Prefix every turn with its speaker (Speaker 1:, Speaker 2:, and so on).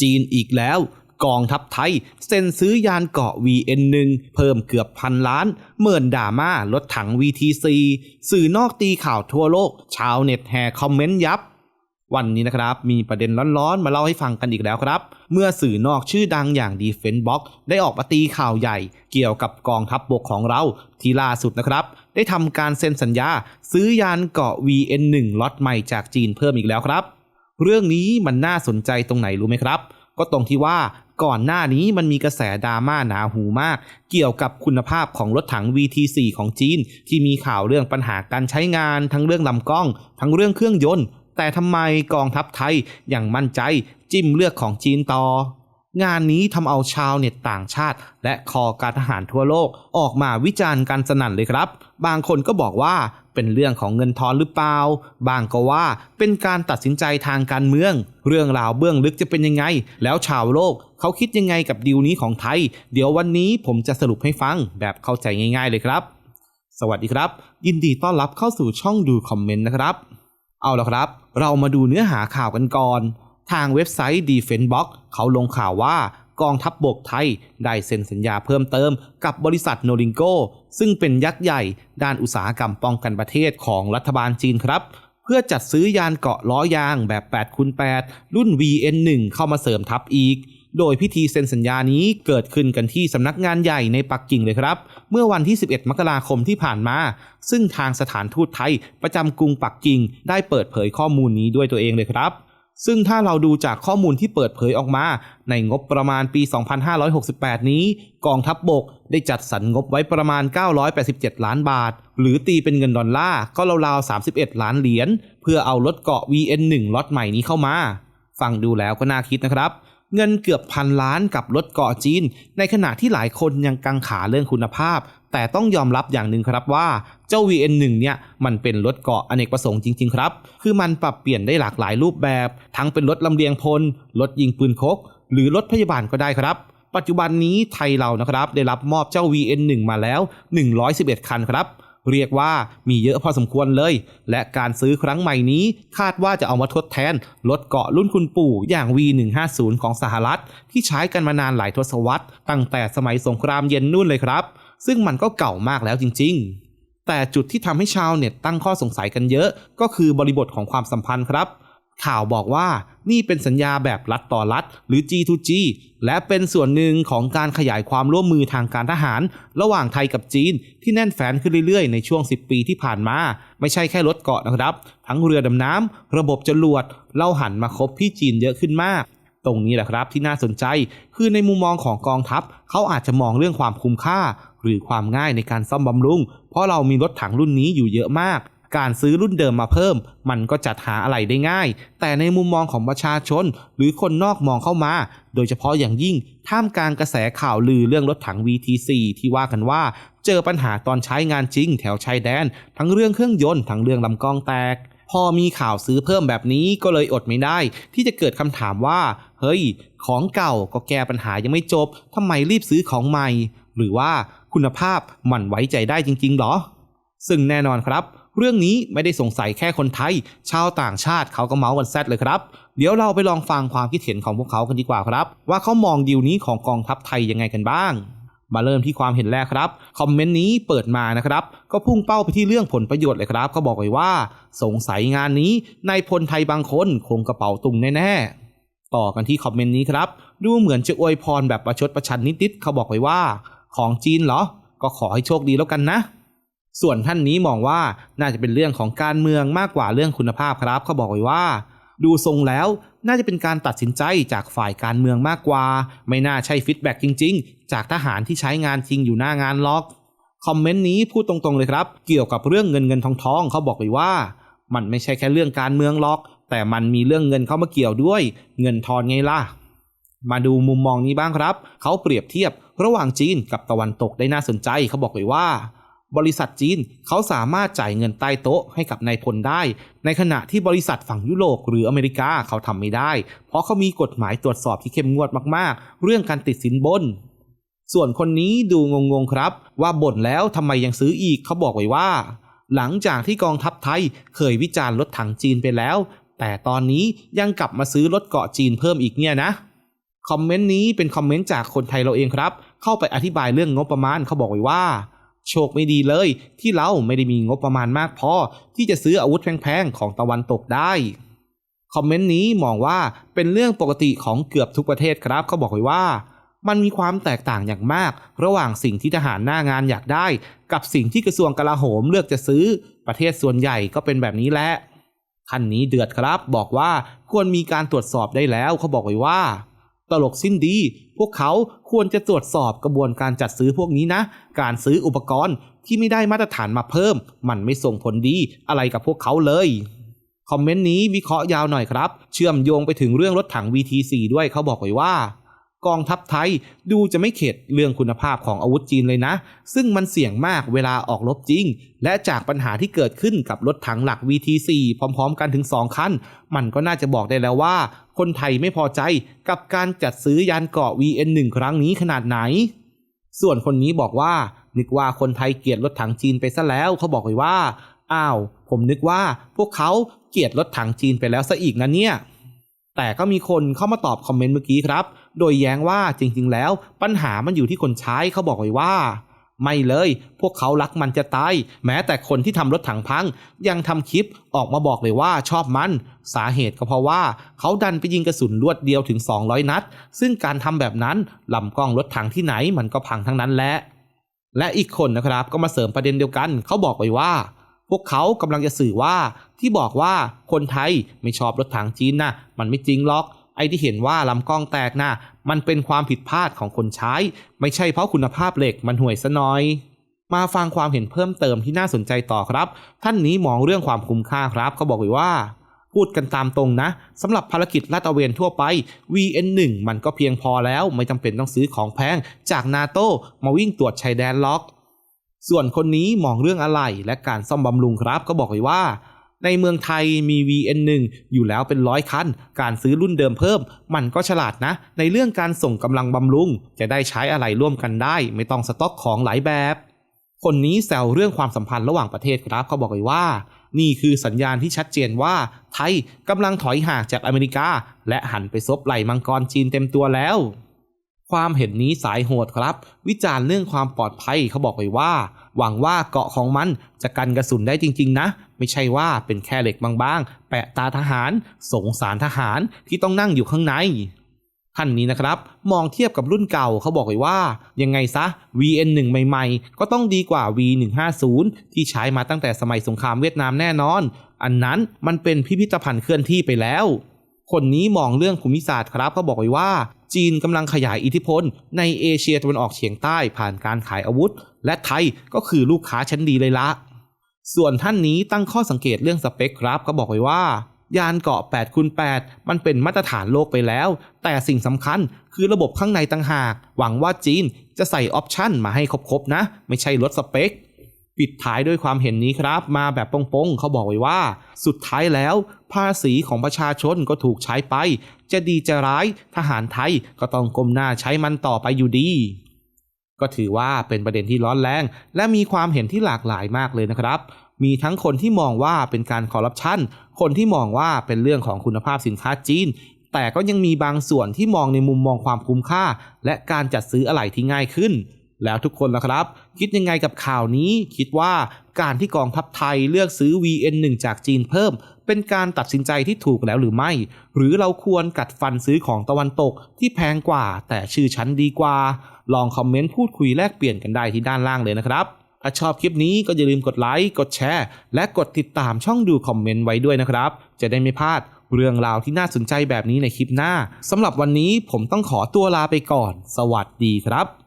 Speaker 1: จีนอีกแล้วกองทัพไทย เซ็นซื้อยานเกาะ VN1 เพิ่มเกือบพันล้าน เมินด่ามารถถัง VTC สื่อนอกตีข่าวทั่วโลก ชาวเน็ตแห่คอมเมนต์ยับ วันนี้นะครับ มีประเด็นร้อนๆ มาเล่าให้ฟังกันอีกแล้วครับ เมื่อสื่อนอกชื่อดังอย่าง Defense Box ได้ออกมาตีข่าวใหญ่ เกี่ยวกับกองทัพบบกของเรา ที่ล่าสุดนะครับ ได้ทำการเซ็นสัญญา ซื้อยานเกาะ VN1 ล็อตใหม่จากจีนเพิ่มอีกแล้วครับ เรื่องนี้มันน่าสนใจตรงไหนรู้ไหมครับ ก็ตรงที่ว่าก่อนหน้านี้มันมีกระแสดราม่าหนาหูมาก เกี่ยวกับคุณภาพของรถถัง VT4 ของจีน ที่มีข่าวเรื่องปัญหาการใช้งาน ทั้งเรื่องลำกล้อง ทั้งเรื่องเครื่องยนต์ แต่ทำไมกองทัพไทยอย่างมั่นใจ จิ้มเลือกของจีนต่องานนี้ทำเอาชาวเน็ตต่างชาติ และคอการทหารทั่วโลกออกมาวิจารณ์กันสนั่นเลยครับ บางคนก็บอกว่า เป็นเรื่องของเงินทอนหรือเปล่า บางก็ว่าเป็นการตัดสินใจทางการเมือง เรื่องราวเบื้องลึกจะเป็นยังไง แล้วชาวโลกเขาคิดยังไงกับดีลนี้ของไทย เดี๋ยววันนี้ผมจะสรุปให้ฟังแบบเข้าใจง่าย ๆ เลยครับ สวัสดีครับ ยินดีต้อนรับเข้าสู่ช่องดูคอมเมนต์นะครับ เอาละครับ เรามาดูเนื้อหาข่าวกันก่อน ทางเว็บไซต์ Defense Box เขาลงข่าวว่า กองทัพบบกไทย ได้เซ็นสัญญาเพิ่มเติม กับบริษัทโนริงโกซึ่งเป็นยักษ์ใหญ่ ด้านอุตสาหกรรมป้องกันประเทศของรัฐบาลจีนครับ เพื่อจัดซื้อยานเกาะล้อยางแบบ8คูณ8รุ่น VN1 เข้ามาเสริมทัพอีกโดยพิธีเซ็นสัญญานี้เกิดขึ้นกันที่สำนักงานใหญ่ในปักกิ่งเลยครับ เมื่อวันที่ 11 มกราคมที่ผ่านมา ซึ่งทางสถานทูตไทยประจำกรุงปักกิ่งได้เปิดเผยข้อมูลนี้ด้วยตัวเองเลยครับ ซึ่งถ้าเราดูจากข้อมูลที่เปิดเผยออกมา ในงบประมาณปี 2568 นี้ กองทัพบบกได้จัดสรรงบไว้ประมาณ 987 ล้านบาท หรือตีเป็นเงินดอลลาร์ก็ราวๆ 31 ล้านเหรียญ เพื่อเอารถเกาะ VN1 ล็อตใหม่นี้เข้ามา ฟังดูแล้วก็น่าคิดนะครับ เงินเกือบพันล้านกับรถเกาะจีน ในขณะที่หลายคนยังกังขาเรื่องคุณภาพ แต่ต้องยอมรับอย่างหนึ่งครับว่าเจ้า VN1 เนี่ยมันเป็นรถเกาะอเนกประสงค์จริง ๆ ครับ คือมันปรับเปลี่ยนได้หลากหลายรูปแบบ ทั้งเป็นรถลำเลียงพล รถยิงปืนคก หรือรถพยาบาลก็ได้ครับ ปัจจุบันนี้ไทยเรานะครับได้รับมอบเจ้า VN1 มาแล้ว 111 คันครับเรียกว่ามีเยอะพอสมควรเลย และการซื้อครั้งใหม่นี้คาดว่าจะเอามาทดแทนรถเกาะรุ่นคุณปู่อย่าง V150 ของสหรัฐ ที่ใช้กันมานานหลายทศวรรษ ตั้งแต่สมัยสงครามเย็นนู่นเลยครับ ซึ่งมันก็เก่ามากแล้วจริง ๆ แต่จุดที่ทำให้ชาวเน็ตตั้งข้อสงสัยกันเยอะ ก็คือบริบทของความสัมพันธ์ครับ ข่าวบอกว่านี่เป็นสัญญาแบบรัฐต่อรัฐ หรือ G2G และเป็นส่วนหนึ่งของการขยายความร่วมมือทางการทหาร ระหว่างไทยกับจีน ที่แน่นแฟ้นขึ้นเรื่อยๆ ในช่วง 10 ปีที่ผ่านมา ไม่ใช่แค่รถเกาะนะครับ ทั้งเรือดำน้ำระบบจรวดเราหันมาคบพี่จีนเยอะขึ้นมากตรงนี้แหละครับที่น่าสนใจ คือในมุมมองของกองทัพ เขาอาจจะมองเรื่องความคุ้มค่า หรือความง่ายในการซ่อมบำรุง เพราะเรามีรถถังรุ่นนี้อยู่เยอะมาก การซื้อรุ่นเดิมมาเพิ่ม มันก็จัดหาอะไรได้ง่าย แต่ในมุมมองของประชาชน หรือคนนอกมองเข้ามา โดยเฉพาะอย่างยิ่ง ท่ามกลางกระแสข่าวลือเรื่องรถถัง VT4 ที่ว่ากันว่า เจอปัญหาตอนใช้งานจริงแถวชายแดน ทั้งเรื่องเครื่องยนต์ทั้งเรื่องลำกล้องแตกพอมีข่าวซื้อเพิ่มแบบนี้ก็เลยอดไม่ได้ ที่จะเกิดคำถามว่า เฮ้ย ของเก่าก็แก้ปัญหายังไม่จบทำไมรีบซื้อของใหม่ หรือว่า คุณภาพมันไว้ใจได้จริง ๆ หรอ ซึ่งแน่นอนครับ เรื่องนี้ไม่ได้สงสัยแค่คนไทย ชาวต่างชาติเขาก็เมาส์กันแซดเลยครับ เดี๋ยวเราไปลองฟังความคิดเห็นของพวกเขากันดีกว่าครับ ว่าเขามองดีลนี้ของกองทัพไทยยังไงกันบ้างมาเริ่มที่ความเห็นแรกครับ คอมเมนต์นี้เปิดมานะครับ ก็พุ่งเป้าไปที่เรื่องผลประโยชน์เลยครับเขาบอกไว้ว่า สงสัยงานนี้นายพลไทยบางคนคงกระเป๋าตุงแน่ๆ ต่อกันที่คอมเมนต์นี้ครับ ดูเหมือนจะอวยพรแบบประชดประชันนิดๆเขาบอกไว้ว่า ของจีนเหรอ ก็ขอให้โชคดีแล้วกันนะ ส่วนท่านนี้มองว่าน่าจะเป็นเรื่องของการเมืองมากกว่าเรื่องคุณภาพครับเขาบอกไว้ว่า ดูทรงแล้วน่าจะเป็นการตัดสินใจจากฝ่ายการเมืองมากกว่า ไม่น่าใช่ฟีดแบ็กจริง ๆ จากทหารที่ใช้งานจริงอยู่หน้างานล็อกคอมเมนต์นี้พูดตรงๆเลยครับ เกี่ยวกับเรื่องเงินเงินทองทองเขาบอกไว้ว่า มันไม่ใช่แค่เรื่องการเมืองล็อก แต่มันมีเรื่องเงินเข้ามาเกี่ยวด้วย เงินทอนไงล่ะ มาดูมุมมองนี้บ้างครับ เขาเปรียบเทียบ ระหว่างจีนกับตะวันตกได้น่าสนใจเขาบอกไว้ว่า บริษัทจีนเขาสามารถจ่ายเงินใต้โต๊ะให้กับนายพลได้ ในขณะที่บริษัทฝั่งยุโรปหรืออเมริกาเขาทำไม่ได้ เพราะเขามีกฎหมายตรวจสอบที่เข้มงวดมากๆ เรื่องการติดสินบนส่วนคนนี้ดูงงๆครับ ว่าบ่นแล้วทำไมยังซื้ออีกเขาบอกไว้ว่า หลังจากที่กองทัพไทยเคยวิจารณ์รถถังจีนไปแล้ว แต่ตอนนี้ยังกลับมาซื้อรถเกาะจีนเพิ่มอีกเนี่ยนะ คอมเมนต์นี้เป็นคอมเมนต์จากคนไทยเราเองครับ เข้าไปอธิบายเรื่องงบประมาณเขาบอกไว้ว่า โชคไม่ดีเลย ที่เราไม่ได้มีงบประมาณมากพอ ที่จะซื้ออาวุธแพงๆของตะวันตกได้คอมเมนต์นี้มองว่าเป็นเรื่องปกติของเกือบทุกประเทศครับเขาบอกไว้ว่า มันมีความแตกต่างอย่างมาก ระหว่างสิ่งที่ทหารหน้างานอยากได้ กับสิ่งที่กระทรวงกลาโหมเลือกจะซื้อ ประเทศส่วนใหญ่ก็เป็นแบบนี้แหละท่านนี้เดือดครับ บอกว่าควรมีการตรวจสอบได้แล้วเขาบอกไว้ว่า ตลกสิ้นดี พวกเขาควรจะตรวจสอบกระบวนการจัดซื้อพวกนี้นะ การซื้ออุปกรณ์ที่ไม่ได้มาตรฐานมาเพิ่ม มันไม่ส่งผลดีอะไรกับพวกเขาเลยคอมเมนต์นี้วิเคราะห์ยาวหน่อยครับ เชื่อมโยงไปถึงเรื่องรถถัง VT4 ด้วยเขาบอกไว้ว่า กองทัพไทยดูจะไม่เข็ดเรื่องคุณภาพของอาวุธจีนเลยนะ ซึ่งมันเสี่ยงมากเวลาออกรบจริง และจากปัญหาที่เกิดขึ้นกับรถถังหลัก VT4 พร้อมๆ กันถึง 2 คัน มันก็น่าจะบอกได้แล้วว่า คนไทยไม่พอใจกับการจัดซื้อยานเกาะ VN1 ครั้งนี้ขนาดไหน ส่วนคนนี้บอกว่า นึกว่าคนไทยเกลียดรถถังจีนไปซะแล้วเขาบอกไว้ว่า อ้าว ผมนึกว่าพวกเขาเกลียดรถถังจีนไปแล้วซะอีกนะเนี่ยแต่ก็มีคนเข้ามาตอบคอมเมนต์เมื่อกี้ครับ โดยแย้งว่าจริงๆ แล้ว ปัญหามันอยู่ที่คนใช้เขาบอกไว้ว่า ไม่เลย พวกเขารักมันจะตาย แม้แต่คนที่ทำรถถังพัง ยังทำคลิปออกมาบอกเลยว่าชอบมัน สาเหตุก็เพราะว่า เขาดันไปยิงกระสุนลวดเดียวถึง 200 นัด ซึ่งการทำแบบนั้นลำกล้องรถถังที่ไหนมันก็พังทั้งนั้นแหละและอีกคนนะครับก็มาเสริมประเด็นเดียวกัน เขาบอกไว้ว่า พวกเขากำลังจะสื่อว่าที่บอกว่าคนไทยไม่ชอบรถถังจีนนะมันไม่จริงหรอก ไอ้ที่เห็นว่าลำกล้องแตกนะมันเป็นความผิดพลาดของคนใช้ ไม่ใช่เพราะคุณภาพเหล็กมันห่วยซะน้อย มาฟังความเห็นเพิ่มเติมที่น่าสนใจต่อครับ ท่านนี้มองเรื่องความคุ้มค่าครับเขาบอกไว้ว่าพูดกันตามตรงนะสำหรับภารกิจลาดตระเวนทั่วไป VN1 มันก็เพียงพอแล้วไม่จำเป็นต้องซื้อของแพง จากนาโตมาวิ่งตรวจชายแดนล็อก ส่วนคนนี้มองเรื่องอะไรและการซ่อมบำรุงครับก็บอกไว้ว่า ในเมืองไทยมี VN1 อยู่แล้วเป็นร้อยคัน การซื้อรุ่นเดิมเพิ่ม มันก็ฉลาดนะ ในเรื่องการส่งกำลังบำรุง จะได้ใช้อะไรร่วมกันได้ ไม่ต้องสต็อกของหลายแบบ คนนี้แซวเรื่องความสัมพันธ์ระหว่างประเทศครับเขาบอกไว้ว่า นี่คือสัญญาณที่ชัดเจนว่า ไทยกำลังถอยห่างจากอเมริกา และหันไปซบไหลมังกรจีนเต็มตัวแล้ว ความเห็นนี้สายโหดครับ วิจารณ์เรื่องความปลอดภัยเขาบอกไว้ว่า หวังว่าเกาะของมันจะกันกระสุนได้จริง ๆ นะ ไม่ใช่ว่าเป็นแค่เหล็กบางๆ แปะตาทหาร สงสารทหารที่ต้องนั่งอยู่ข้างในท่านนี้นะครับ มองเทียบกับรุ่นเก่าเขาบอกไว้ว่า ยังไงซะ VN1 ใหม่ๆ ก็ต้องดีกว่า V150 ที่ใช้มาตั้งแต่สมัยสงครามเวียดนามแน่นอน อันนั้นมันเป็นพิพิธภัณฑ์เคลื่อนที่ไปแล้ว คนนี้มองเรื่องภูมิศาสตร์ครับเขาบอกไว้ว่า จีนกำลังขยายอิทธิพล ในเอเชียตะวันออกเฉียงใต้ผ่านการขายอาวุธ และไทยก็คือลูกค้าชั้นดีเลยละส่วนท่านนี้ตั้งข้อสังเกตเรื่องสเปคครับ ก็บอกไว้ว่า ยานเกาะ8คูณ8มันเป็นมาตรฐานโลกไปแล้ว แต่สิ่งสำคัญคือระบบข้างในต่างหาก หวังว่าจีนจะใส่ออปชั่นมาให้ครบๆนะ ไม่ใช่ลดสเปคปิดท้ายด้วยความเห็นนี้ครับ มาแบบปงๆ เขาบอกไว้ว่า สุดท้ายแล้ว ภาษีของประชาชนก็ถูกใช้ไป จะดีจะร้ายทหารไทยก็ต้องก้มหน้าใช้มันต่อไปอยู่ดี ก็ถือว่าเป็นประเด็นที่ร้อนแรง และมีความเห็นที่หลากหลายมากเลยนะครับ มีทั้งคนที่มองว่าเป็นการคอร์รัปชันคนที่มองว่าเป็นเรื่องของคุณภาพสินค้าจีน แต่ก็ยังมีบางส่วนที่มองในมุมมองความคุ้มค่า และการจัดซื้ออะไหล่ที่ง่ายขึ้นแล้วทุกคนล่ะครับ คิดยังไงกับข่าวนี้คิดว่าการที่กองทัพไทยเลือกซื้อ VN1 จากจีนเพิ่ม เป็นการตัดสินใจที่ถูกแล้วหรือไม่ หรือเราควรกัดฟันซื้อของตะวันตกที่แพงกว่า แต่ชื่อชั้นดีกว่า ลองคอมเมนต์พูดคุยแลกเปลี่ยนกันได้ที่ด้านล่างเลยนะครับถ้าชอบคลิปนี้ก็อย่าลืมกดไลค์ กดแชร์ และกดติดตามช่องดูคอมเมนต์ไว้ด้วยนะครับ จะได้ไม่พลาดเรื่องราวที่น่าสนใจแบบนี้ในคลิปหน้าสำหรับวันนี้ผมต้องขอตัวลาไปก่อน สวัสดีครับ